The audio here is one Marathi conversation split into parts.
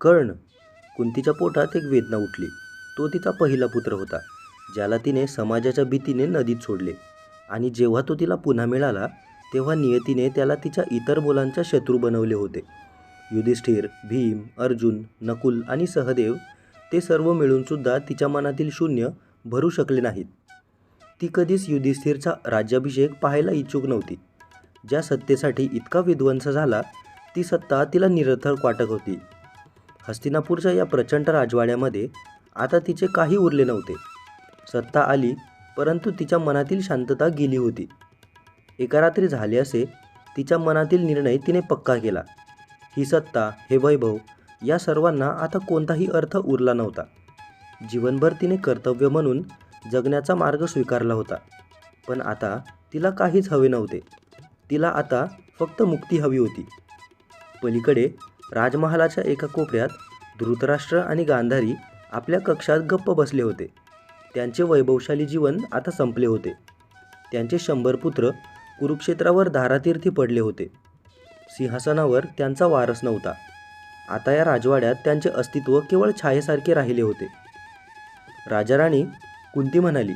कर्ण कुंतीच्या पोटात एक वेदना उठली. तो तिचा पहिला पुत्र होता ज्याला तिने समाजाच्या भीतीने नदीत सोडले. आणि जेव्हा तो तिला पुन्हा मिळाला तेव्हा नियतीने त्याला तिच्या इतर मुलांचा शत्रू बनवले होते. युधिष्ठिर भीम अर्जुन नकुल आणि सहदेव ते सर्व मिळूनसुद्धा तिच्या मनातील शून्य भरू शकले नाहीत. ती कधीच युधिष्ठिरचा राज्याभिषेक पाहायला इच्छुक नव्हती. ज्या सत्तेसाठी इतका विध्वंस झाला ती सत्ता तिला निरर्थक वाटत होती. हस्तिनापूरच्या या प्रचंड राजवाड्यामध्ये आता तिचे काही उरले नव्हते. सत्ता आली परंतु तिच्या मनातील शांतता गेली होती. एका रात्री झाले असे तिच्या मनातील निर्णय तिने पक्का केला. ही सत्ता हे वैभव या सर्वांना आता कोणताही अर्थ उरला नव्हता. जीवनभर तिने कर्तव्य म्हणून जगण्याचा मार्ग स्वीकारला होता. पण आता तिला काहीच हवे नव्हते. तिला आता फक्त मुक्ती हवी होती. पलीकडे राजमहालाच्या एका कोपऱ्यात धृतराष्ट्र आणि गांधारी आपल्या कक्षात गप्प बसले होते. त्यांचे वैभवशाली जीवन आता संपले होते. त्यांचे शंभर पुत्र कुरुक्षेत्रावर धारातीर्थी पडले होते. सिंहासनावर त्यांचा वारस नव्हता. आता या राजवाड्यात त्यांचे अस्तित्व केवळ छायेसारखे राहिले होते. राजाराणी कुंती म्हणाली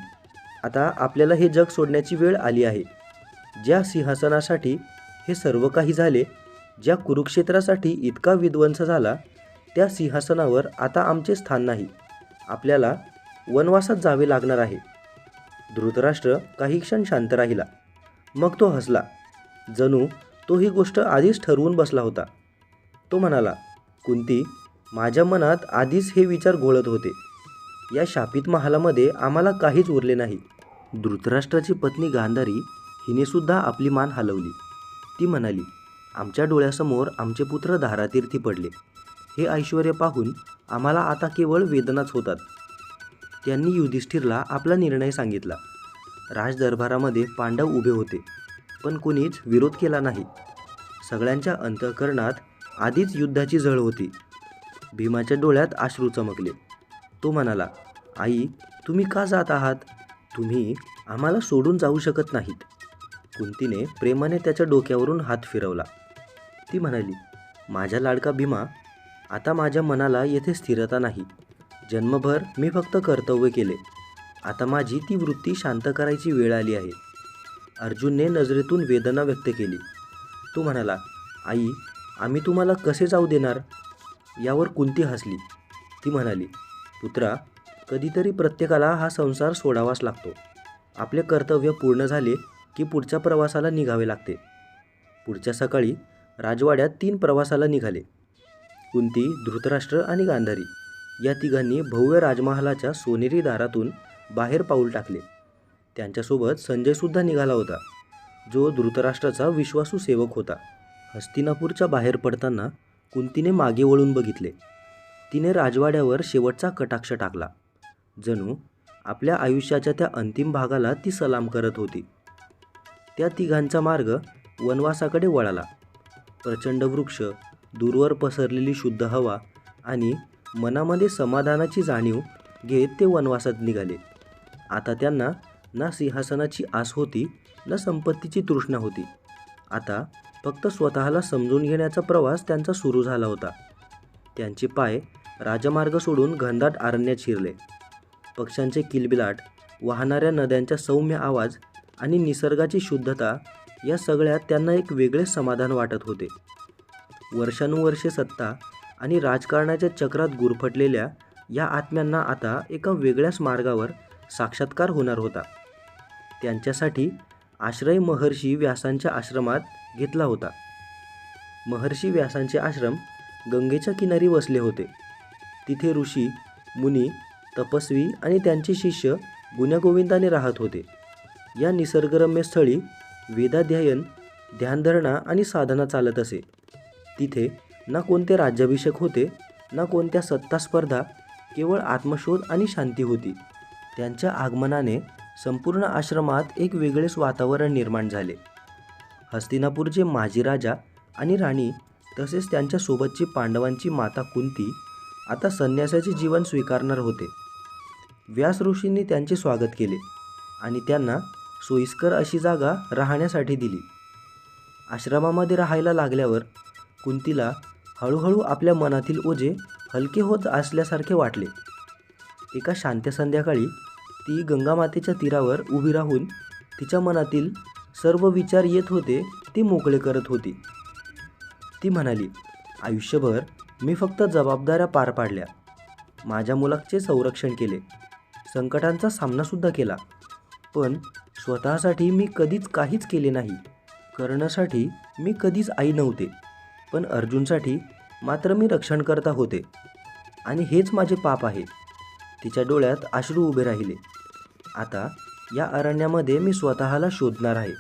आता आपल्याला हे जग सोडण्याची वेळ आली आहे. ज्या सिंहासनासाठी हे सर्व काही झाले ज्या कुरुक्षेत्रासाठी इतका विध्वंस झाला त्या सिंहासनावर आता आमचे स्थान नाही. आपल्याला वनवासात जावे लागणार आहे. धृतराष्ट्र काही क्षण शांत राहिला. मग तो हसला. जणू तो ही गोष्ट आधीच ठरवून बसला होता. तो म्हणाला कुंती माझ्या मनात आधीच हे विचार घोळत होते. या शापित महालामध्ये आम्हाला काहीच उरले नाही. धृतराष्ट्राची पत्नी गांधारी हिनेसुद्धा आपली मान हलवली. ती म्हणाली आमच्या डोळ्यासमोर आमचे पुत्र धारातीर्थी पडले. हे ऐश्वर पाहून आम्हाला आता केवळ वेदनाच होतात. त्यांनी युधिष्ठिरला आपला निर्णय सांगितला. राजदरबारामध्ये पांडव उभे होते पण कोणीच विरोध केला नाही. सगळ्यांच्या अंतःकरणात आधीच युद्धाची झळ होती. भीमाच्या डोळ्यात अश्रू चमकले. तो म्हणाला आई तुम्ही का जात आहात? तुम्ही आम्हाला सोडून जाऊ शकत नाहीत. कुंतीने प्रेमाने त्याच्या डोक्यावरून हात फिरवला. ती म्हणाली माझ्या लाडका भीमा आता माझ्या मनाला येथे स्थिरता नाही. जन्मभर मी फक्त कर्तव्य केले. आता माझी ती वृत्ती शांत करायची वेळ आली आहे. अर्जुनने नजरेतून वेदना व्यक्त केली. तो म्हणाला आई आम्ही तुम्हाला कसे जाऊ देणार? यावर कुंती हसली. ती म्हणाली पुत्रा कधीतरी प्रत्येकाला हा संसार सोडावाच लागतो. आपले कर्तव्य पूर्ण झाले की पुढच्या प्रवासाला निघावे लागते. पुढच्या सकाळी राजवाड्यात तीन प्रवासाला निघाले. कुंती धृतराष्ट्र आणि गांधारी या तिघांनी भव्य राजमहालाच्या सोनेरी दारातून बाहेर पाऊल टाकले. त्यांच्यासोबत संजयसुद्धा निघाला होता. जो धृतराष्ट्राचा विश्वासू सेवक होता. हस्तिनापूरच्या बाहेर पडताना कुंतीने मागे वळून बघितले. तिने राजवाड्यावर शेवटचा कटाक्ष टाकला. जणू आपल्या आयुष्याच्या त्या अंतिम भागाला ती सलाम करत होती. त्या तिघांचा मार्ग वनवासाकडे वळाला. प्रचंड वृक्ष दूरवर पसरलेली शुद्ध हवा आणि मनामध्ये समाधानाची जाणीव घेत ते वनवासात निघाले. आता त्यांना ना सिंहासनाची आस होती ना संपत्तीची तृष्णा होती. आता फक्त स्वतःला समजून घेण्याचा प्रवास त्यांचा सुरू झाला होता. त्यांचे पाय राजमार्ग सोडून घनदाट अरण्यात शिरले. पक्ष्यांचे किलबिलाट वाहणाऱ्या नद्यांचा सौम्य आवाज आणि निसर्गाची शुद्धता या सगळ्यात त्यांना एक वेगळे समाधान वाटत होते. वर्षानुवर्षे सत्ता आणि राजकारणाच्या चक्रात गुरफटलेल्या या आत्म्यांना आता एका वेगळ्याच मार्गावर साक्षात्कार होणार होता. त्यांच्यासाठी आश्रय महर्षी व्यासांच्या आश्रमात घेतला होता. महर्षी व्यासांचे आश्रम गंगेच्या किनारी वसले होते. तिथे ऋषी मुनी तपस्वी आणि त्यांचे शिष्य गुण्यागोविंदाने राहत होते. या निसर्गरम्य स्थळी वेदाध्ययन ध्यानधरणा आणि साधना चालत असे. तिथे ना कोणते राज्याभिषेक होते ना कोणत्या सत्ता स्पर्धा केवळ आत्मशोध आणि शांती होती. त्यांच्या आगमनाने संपूर्ण आश्रमात एक वेगळेच वातावरण निर्माण झाले. हस्तिनापूरचे माजी राजा आणि राणी तसेच त्यांच्यासोबतची पांडवांची माता कुंती आता संन्यासाचे जीवन स्वीकारणार होते. व्यास ऋषींनी त्यांचे स्वागत केले आणि त्यांना सोयीस्कर अशी जागा राहण्यासाठी दिली. आश्रमामध्ये राहायला लागल्यावर कुंतीला हळूहळू आपल्या मनातील ओझे हलके होत असल्यासारखे वाटले. एका शांत संध्याकाळी ती गंगामातेच्या तीरावर उभी राहून तिच्या मनातील सर्व विचार येत होते ते मोकळे करत होती. ती म्हणाली आयुष्यभर मी फक्त जबाबदाऱ्या पार पाडल्या. माझ्या मुलाचे संरक्षण केले. संकटांचा सामनासुद्धा केला. पण स्वतःसाठी मी कधीच काहीच केले नाही. करण्यासाठी मी कधीच आई नव्हते. पण अर्जुनसाठी मात्र मी रक्षणकर्ता होते. आणि हेच माझे पाप आहे. तिच्या डोळ्यात अश्रू उभे राहिले. आता या अरण्यामध्ये मी स्वतःला शोधणार आहे.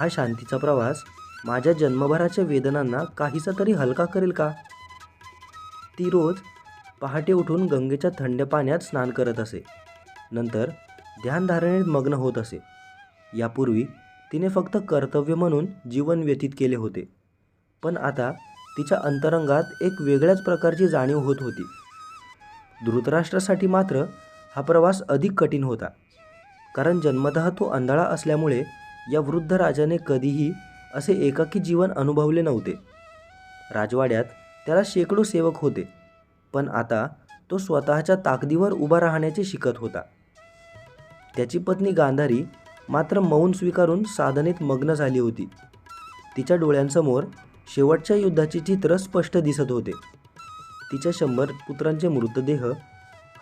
हा शांतीचा प्रवास माझ्या जन्मभराच्या वेदनांना काहीसा तरी हलका करेल का? ती रोज पहाटे उठून गंगेच्या थंड पाण्यात स्नान करत असे. नंतर ध्यानधारणेत मग्न होत असे. यापूर्वी तिने फक्त कर्तव्य म्हणून जीवन व्यतीत केले होते. पण आता तिच्या अंतरंगात एक वेगळ्याच प्रकारची जाणीव होत होती. धृतराष्ट्रासाठी मात्र हा प्रवास अधिक कठीण होता. कारण जन्मतः तो अंधळा असल्यामुळे या वृद्ध राजाने कधीही असे एकाकी जीवन अनुभवले नव्हते. राजवाड्यात त्याला शेकडो सेवक होते पण आता तो स्वतःच्या ताकदीवर उभा राहण्याचे शिकत होता. त्याची पत्नी गांधारी मात्र मौन स्वीकारून साधनेत मग्न झाली होती. तिच्या डोळ्यांसमोर शेवटच्या युद्धाचे चित्र स्पष्ट दिसत होते. तिच्या शंभर पुत्रांचे मृतदेह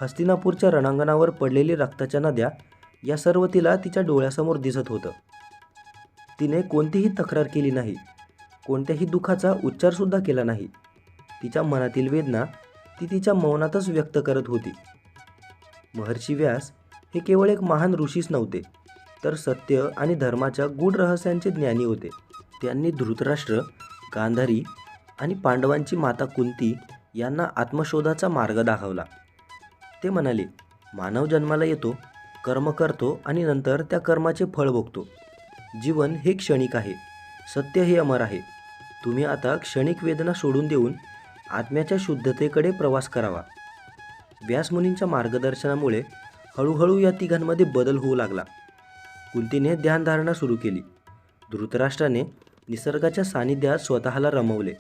हस्तिनापूरच्या रणांगणावर पडलेली रक्ताच्या नद्या या सर्व तिला तिच्या डोळ्यासमोर दिसत होतं. तिने कोणतीही तक्रार केली नाही. कोणत्याही दुःखाचा उच्चारसुद्धा केला नाही. तिच्या मनातील वेदना ती तिच्या मौनातच व्यक्त करत होती. महर्षी व्यास हे केवळ एक महान ऋषीच नव्हते. तर सत्य आणि धर्माच्या गूढ रहस्यांचे ज्ञानी होते. त्यांनी धृतराष्ट्र गांधारी आणि पांडवांची माता कुंती यांना आत्मशोधाचा मार्ग दाखवला. ते म्हणाले मानव जन्माला येतो कर्म करतो आणि नंतर त्या कर्माचे फळ भोगतो. जीवन हे क्षणिक आहे सत्य हे अमर आहे. तुम्ही आता क्षणिक वेदना सोडून देऊन आत्म्याच्या शुद्धतेकडे प्रवास करावा. व्यासमुनींच्या मार्गदर्शनामुळे हळूहळू या तिघांमध्ये बदल होऊ लागला. कुंतीने ध्यानधारणा सुरू केली. धृतराष्ट्राने निसर्गाच्या सानिध्यात स्वतःला रमवले.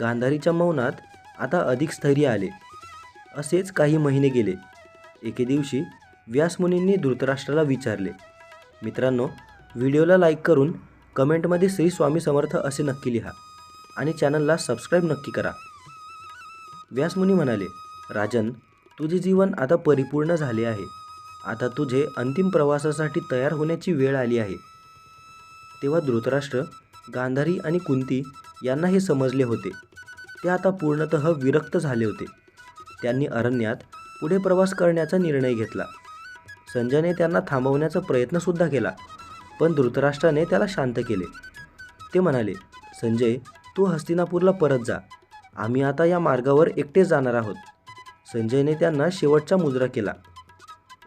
गांधारीच्या मौनात आता अधिक स्थैर्य आले. असेच काही महिने गेले. एके दिवशी व्यासमुनींनी धृतराष्ट्राला विचारले. मित्रांनो व्हिडिओला लाईक करून कमेंटमध्ये श्री स्वामी समर्थ असे नक्की लिहा आणि चॅनलला सबस्क्राईब नक्की करा. व्यासमुनी म्हणाले राजन तुझे जीवन आता परिपूर्ण झाले आहे. आता तुझे अंतिम प्रवासासाठी तयार होण्याची वेळ आली आहे. तेव्हा धृतराष्ट्र गांधारी आणि कुंती यांना हे समजले होते. ते आता पूर्णतः विरक्त झाले होते. त्यांनी अरण्यात पुढे प्रवास करण्याचा निर्णय घेतला. संजयने त्यांना थांबवण्याचा प्रयत्नसुद्धा केला पण धृतराष्ट्राने त्याला शांत केले. ते म्हणाले संजय तू हस्तिनापूरला परत जा. आम्ही आता या मार्गावर एकटे जाणार आहोत. संजयने त्यांना शेवटचा मुजरा केला.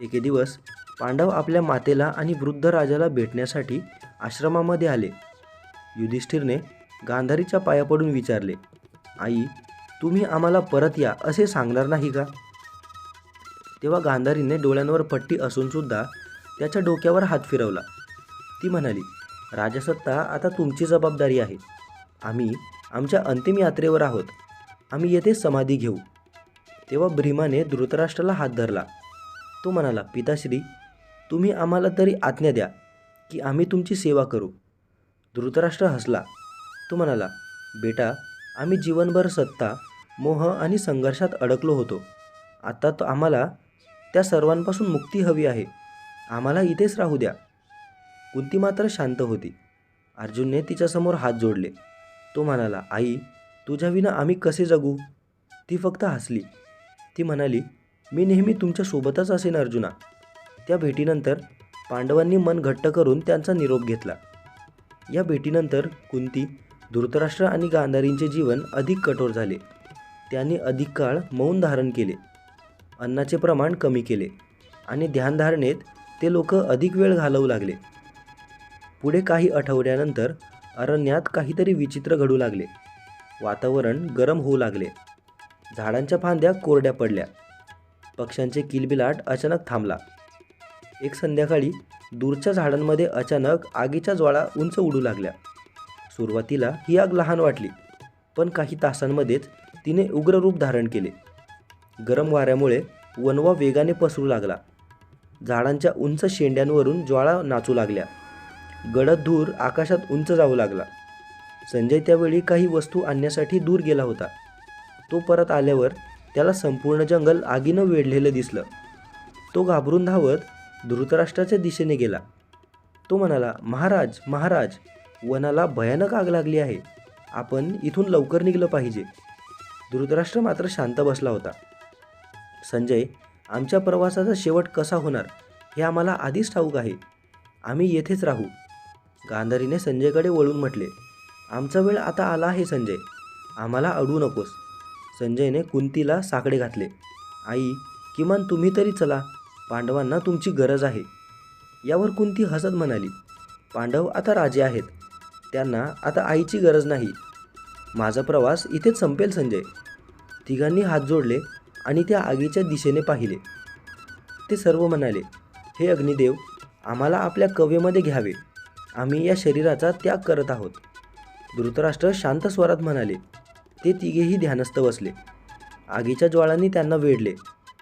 एके दिवस पांडव आपल्या मातेला आणि वृद्ध राजाला भेटण्यासाठी आश्रमामध्ये आले. युधिष्ठिरने गांधारीच्या पाया पडून विचारले आई तुम्ही आम्हाला परत या असे सांगणार नाही का? तेव्हा गांधारीने डोळ्यांवर पट्टी असूनसुद्धा त्याच्या डोक्यावर हात फिरवला. ती म्हणाली राजसत्ता आता तुमची जबाबदारी आहे. आम्ही आमच्या अंतिम यात्रेवर आहोत. आम्ही येथे समाधी घेऊ. तेव्हा भ्रीमाने धृतराष्ट्राला हात धरला. तो म्हणाला पिताश्री तुम्ही आम्हाला तरी आज्ञा द्या की आम्ही तुमची सेवा करू. धृतराष्ट्र हसला. तो म्हणाला बेटा आम्ही जीवनभर सत्ता मोह आणि संघर्षात अडकलो होतो. आता तो आम्हाला त्या सर्वांपासून मुक्ती हवी आहे. आम्हाला इथेच राहू द्या. कुंती मात्र शांत होती. अर्जुनने तिच्यासमोर हात जोडले. तो म्हणाला आई तुझ्याविना आम्ही कसे जगू? ती फक्त हसली. ती म्हणाली मी नेहमी तुमच्यासोबतच असेन अर्जुना. त्या भेटीनंतर पांडवांनी मन घट्ट करून त्यांचा निरोप घेतला. या भेटीनंतर कुंती धृतराष्ट्र आणि गांधारींचे जीवन अधिक कठोर झाले. त्यांनी अधिक काळ मौन धारण केले. अन्नाचे प्रमाण कमी केले आणि ध्यानधारणेत ते लोक अधिक वेळ घालवू लागले. पुढे काही आठवड्यानंतर अरण्यात काहीतरी विचित्र घडू लागले. वातावरण गरम होऊ लागले. झाडांच्या फांद्या कोरड्या पडल्या. पक्ष्यांचे किलबिलाट अचानक थांबला. एक संध्याकाळी दूरच्या झाडांमध्ये अचानक आगीच्या ज्वाळा उंच उडू लागल्या. सुरुवातीला ही आग लहान वाटली पण काही तासांमध्येच तिने उग्र रूप धारण केले. गरम वाऱ्यामुळे वनवा वेगाने पसरू लागला. झाडांच्या उंच शेंड्यांवरून ज्वाळा नाचू लागल्या. गडद धूर आकाशात उंच जाऊ लागला. संजय त्यावेळी काही वस्तू आणण्यासाठी दूर गेला होता. तो परत आल्यावर त्याला संपूर्ण जंगल आगीनं वेढलेलं दिसलं. तो घाबरून धावत धृतराष्ट्राच्या दिशेने गेला. तो म्हणाला महाराज महाराज वनाला भयानक आग लागली आहे. आपण इथून लवकर निघलं पाहिजे. धृतराष्ट्र मात्र शांत बसला होता. संजय आमच्या प्रवासाचा शेवट कसा होणार हे आम्हाला आधीच ठाऊक आहे. आम्ही येथेच राहू. गांधारीने संजयकडे वळून म्हटले आमचा वेळ आता आला आहे संजय. आम्हाला अडू नकोस. संजयने कुंतीला साकडे घातले. आई किमान तुम्ही तरी चला. पांडवांना तुमची गरज आहे. यावर कुंती हसत म्हणाली पांडव आता राजे आहेत. त्यांना आता आईची गरज नाही. माझा प्रवास इथेच संपेल संजय. तिघांनी हात जोडले आणि त्या आगीच्या दिशेने पाहिले. ते सर्व म्हणाले हे अग्निदेव आम्हाला आपल्या कवेमध्ये घ्यावे. आम्ही या शरीराचा त्याग करत आहोत. धृतराष्ट्र शांत स्वरात म्हणाले ते तिघेही ध्यानस्थ बसले. आगीच्या ज्वाळांनी त्यांना वेढले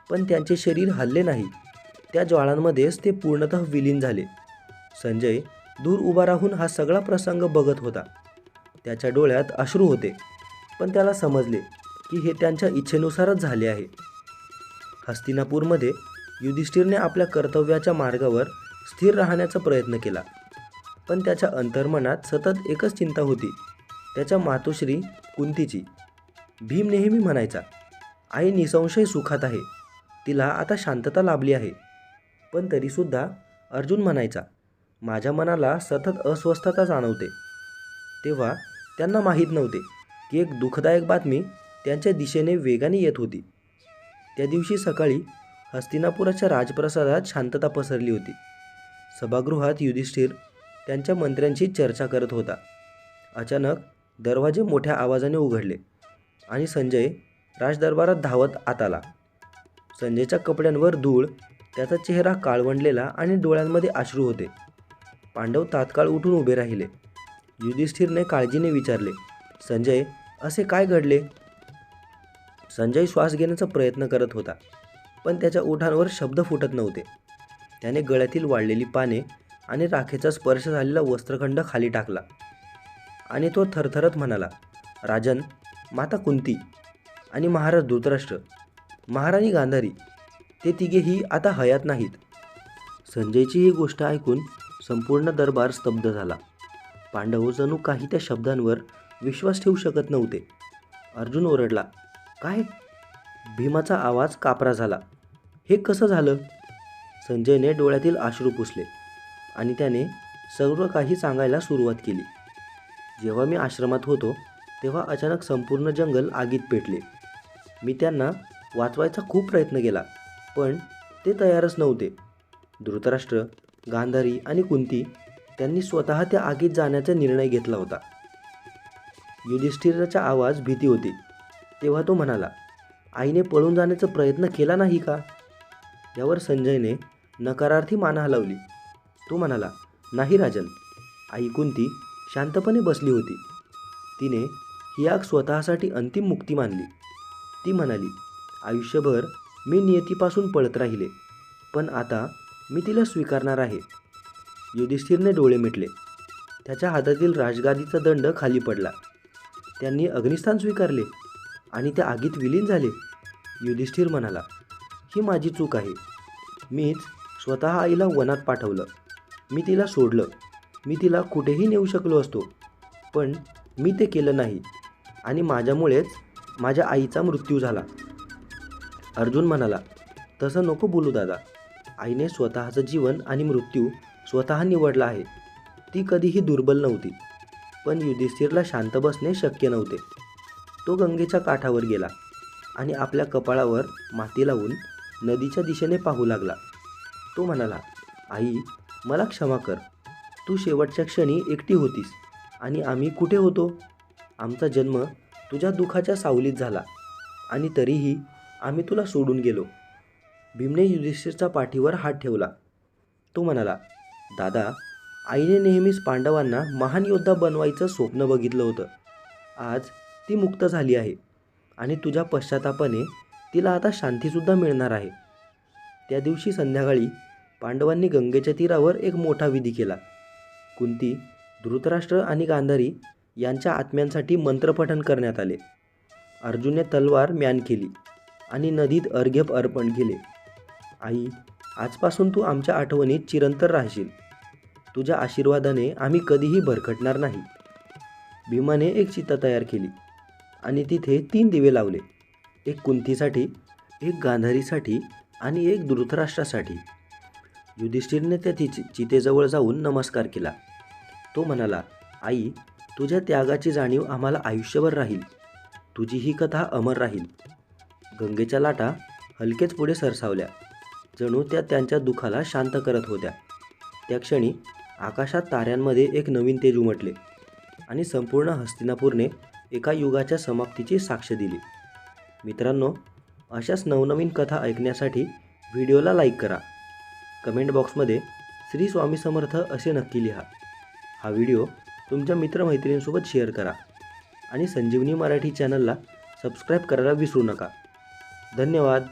पण त्यांचे शरीर हलले नाही. त्या ज्वाळांमध्येच ते पूर्णतः विलीन झाले. संजय दूर उभा राहून हा सगळा प्रसंग बघत होता. त्याच्या डोळ्यात अश्रू होते पण त्याला समजले की हे त्यांच्या इच्छेनुसारच झाले आहे. हस्तिनापूरमध्ये युधिष्ठिरने आपल्या कर्तव्याच्या मार्गावर स्थिर राहण्याचा प्रयत्न केला. पण त्याच्या अंतर्मनात सतत एकच चिंता होती. त्याच्या मातोश्री कुंतीची भीम नेहमी म्हणायचा आई निसंशय सुखात आहे. तिला आता शांतता लाभली आहे. पण तरीसुद्धा अर्जुन म्हणायचा माझ्या मनाला सतत अस्वस्थता जाणवते. तेव्हा त्यांना माहीत नव्हते की एक दुःखदायक बातमी त्यांच्या दिशेने वेगाने येत होती. त्या दिवशी सकाळी हस्तिनापुराच्या राजप्रसादात शांतता पसरली होती. सभागृहात युधिष्ठिर त्यांच्या मंत्र्यांशी चर्चा करत होता. अचानक दरवाजे मोठ्या आवाजाने उघडले आणि संजय राजदरबारात धावत आत आला. संजयच्या कपड्यांवर धूळ त्याचा चेहरा काळवंडलेला आणि डोळ्यांमध्ये अश्रू होते. पांडव तात्काळ उठून उभे राहिले. युधिष्ठिरने काळजीने विचारले संजय असे काय घडले? संजय श्वास घेण्याचा प्रयत्न करत होता पण त्याच्या ओठांवर शब्द फुटत नव्हते. त्याने गळ्यातील वाढलेली पाने आणि राखेचा स्पर्श झालेला वस्त्रखंड खाली टाकला. आणि तो थरथरत म्हणाला राजन माता कुंती आणि महाराज धृतराष्ट्र महाराणी गांधारी ते तिघेही आता हयात नाहीत. संजयची ही गोष्ट ऐकून संपूर्ण दरबार स्तब्ध झाला. पांडव जणू काही त्या शब्दांवर विश्वास ठेवू शकत नव्हते. अर्जुन ओरडला काय? भीमाचा आवाज कापरा झाला. हे कसं झालं? संजयने डोळ्यातील अश्रू पुसले आणि त्याने सर्व काही सांगायला सुरुवात केली. जेव्हा मी आश्रमात होतो तेव्हा अचानक संपूर्ण जंगल आगीत पेटले. मी त्यांना वाचवायचा खूप प्रयत्न केला पण ते तयारच नव्हते. धृतराष्ट्र गांधारी आणि कुंती त्यांनी स्वतः त्या आगीत जाण्याचा निर्णय घेतला होता. युधिष्ठिराचा आवाज भीती होती. तेव्हा तो म्हणाला आईने पळून जाण्याचा प्रयत्न केला नाही का? यावर संजयने नकारार्थी मान हलवली. तो म्हणाला नाही राजन आई कुंती शांतपणे बसली होती. तिने ही आग स्वतःसाठी अंतिम मुक्ती मानली. ती म्हणाली आयुष्यभर मी नियतीपासून पळत राहिले पण आता मी तिला स्वीकारणार आहे. युधिष्ठिरने डोळे मिटले. त्याच्या हातातील राजगादीचा दंड खाली पडला. त्यांनी अग्निस्थान स्वीकारले आणि त्या आगीत विलीन झाले. युधिष्ठिर म्हणाला ही माझी चूक आहे. मीच स्वतः आईला वनात पाठवलं. मी तिला सोडलं. मी तिला कुठेही नेऊ शकलो असतो. पण मी ते केलं नाही आणि माझ्यामुळेच माझ्या आईचा मृत्यू झाला. अर्जुन म्हणाला तसं नको बोलू दादा. आईने स्वतःचं जीवन आणि मृत्यू स्वतः निवडला आहे. ती कधीही दुर्बल नव्हती पण युधिष्ठिरला शांत बसणे शक्य नव्हते. तो गंगेच्या काठावर गेला आणि आपल्या कपाळावर माती लावून नदीच्या दिशेने पाहू लागला. तो म्हणाला आई मला क्षमा कर. तू शेवटच्या क्षणी एकटी होतीस. आणि आम्ही कुठे होतो? आमचा जन्म तुझ्या दुःखाच्या सावलीत झाला. आणि तरीही आम्ही तुला सोडून गेलो. भीमने युधिष्ठिरच्या पाठीवर हात ठेवला. तो म्हणाला दादा आईने नेहमीच पांडवांना महान योद्धा बनवायचं स्वप्न बघितलं होतं. आज ती मुक्त झाली आहे. आणि तुझ्या पश्चातापाने तिला आता शांतीसुद्धा मिळणार आहे. त्या दिवशी संध्याकाळी पांडवांनी गंगेच्या तीरावर एक मोठा विधी केला. कुंती धृतराष्ट्र आणि गांधारी यांच्या आत्म्यांसाठी मंत्रपठण करण्यात आले. अर्जुनने तलवार म्यान केली आणि नदीत अर्घ्य अर्पण केले. आई आजपासून तू आमच्या आठवणीत चिरंतर राहशील. तुझ्या आशीर्वादाने आम्ही कधीही भरकटणार नाही. भीमाने एक चिता तयार केली आणि तिथे तीन दिवे लावले. एक कुंतीसाठी एक गांधारीसाठी आणि एक धृतराष्ट्रासाठी. युधिष्ठिरने त्या ति चितेजवळ जाऊन नमस्कार केला. तो म्हणाला आई तुझ्या त्यागाची जाणीव आम्हाला आयुष्यभर राहील. तुझी ही कथा अमर राहील. गंगेच्या लाटा हलकेच पुढे सरसावल्या. जणू त्या त्यांच्या दुखाला शांत करत होत्या. त्या क्षणी आकाशात ताऱ्यांमध्ये एक नवीन तेज उमटले आणि संपूर्ण हस्तिनापूरने एका युगाच्या समाप्तीची साक्ष दिली. मित्रांनो अशाच नवनवीन कथा ऐकण्यासाठी व्हिडिओला लाईक करा. कमेंट बॉक्समध्ये श्री स्वामी समर्थ असे नक्की लिहा. हा व्हिडिओ तुमच्या मित्रमैत्रिणींसोबत शेअर करा आणि संजीवनी मराठी चॅनलला सबस्क्राईब करायला विसरू नका. धन्यवाद.